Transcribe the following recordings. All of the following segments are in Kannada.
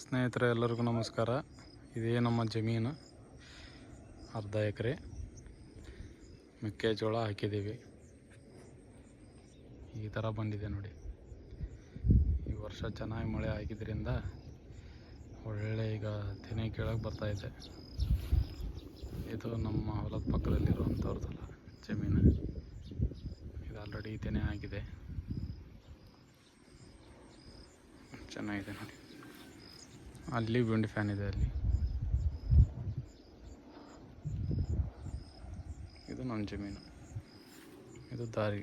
ಸ್ನೇಹಿತರೆ, ಎಲ್ಲರಿಗೂ ನಮಸ್ಕಾರ. ಇದೇ ನಮ್ಮ ಜಮೀನು, ಅರ್ಧ ಎಕರೆ ಮೆಕ್ಕೆಜೋಳ ಹಾಕಿದ್ದೀವಿ. ಈ ಥರ ಬಂದಿದೆ ನೋಡಿ. ಈ ವರ್ಷ ಚೆನ್ನಾಗಿ ಮಳೆ ಆಗಿದ್ದರಿಂದ ಒಳ್ಳೆ ಈಗ ತೆನೆ ಕೇಳೋಕೆ ಬರ್ತಾಯಿದೆ ಇದು. ನಮ್ಮ ಹೊಲದ ಪಕ್ಕದಲ್ಲಿರುವಂಥವ್ರದ್ದಲ್ಲ ಜಮೀನು. ಇದು ಆಲ್ರೆಡಿ ತೆನೆ ಆಗಿದೆ. ಚೆನ್ನಾಗಿದೆ ನೋಡಿ. ಅಲ್ಲಿ ವಿಂಡ್ ಫ್ಯಾನ್ ಇದೆ ಅಲ್ಲಿ. ಇದು ನಮ್ಮ ಜಮೀನು. ಇದು ದಾರಿ.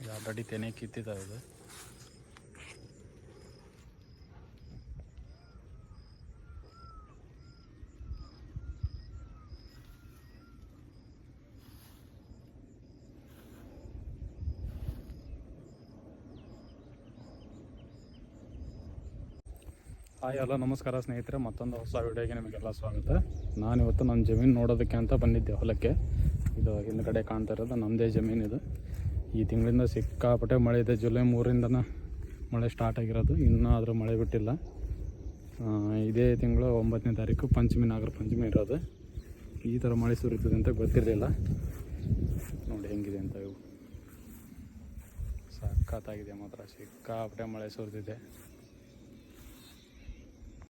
ಇದು ಆಲ್ರೆಡಿ ತೆನೆ ಕಿತ್ತಿದ್ದಾವೆ ಇದು. ಹಾಯ್ ಎಲ್ಲ ನಮಸ್ಕಾರ ಸ್ನೇಹಿತರೆ. ಮತ್ತೊಂದು ಹೊಸ ವಿಡಿಯೋಗೆ ನಿಮಗೆಲ್ಲ ಸ್ವಾಗತ. ನಾನು ಇವತ್ತು ನನ್ನ ಜಮೀನು ನೋಡೋದಕ್ಕೆ ಅಂತ ಬಂದಿದ್ದೆ ಹೊಲಕ್ಕೆ. ಇದು ಹಿಂದ್ಗಡೆ ಕಾಣ್ತಾ ಇರೋದು ನಮ್ಮದೇ ಜಮೀನು ಇದು. ಈ ತಿಂಗಳಿಂದ ಸಿಕ್ಕಾಪಟ್ಟೆ ಮಳೆ ಇದೆ. ಜುಲೈ ಮೂರಿಂದನ ಮಳೆ ಸ್ಟಾರ್ಟ್ ಆಗಿರೋದು. ಇನ್ನೂ ಆದರೂ ಮಳೆ ಬಿಟ್ಟಿಲ್ಲ. ಇದೇ ತಿಂಗಳು ಒಂಬತ್ತನೇ ತಾರೀಕು, ಪಂಚಮಿ, ನಾಗರ ಪಂಚಮಿ ಇರೋದು. ಈ ಥರ ಮಳೆ ಸುರಿತದೆ ಅಂತ ಗೊತ್ತಿರಲಿಲ್ಲ. ನೋಡಿ ಹೆಂಗಿದೆ ಅಂತ ಇವು. ಸಖತ್ತಾಗಿದೆ ಮಾತ್ರ. ಸಿಕ್ಕಾಪಟ್ಟೆ ಮಳೆ ಸುರಿದಿದೆ.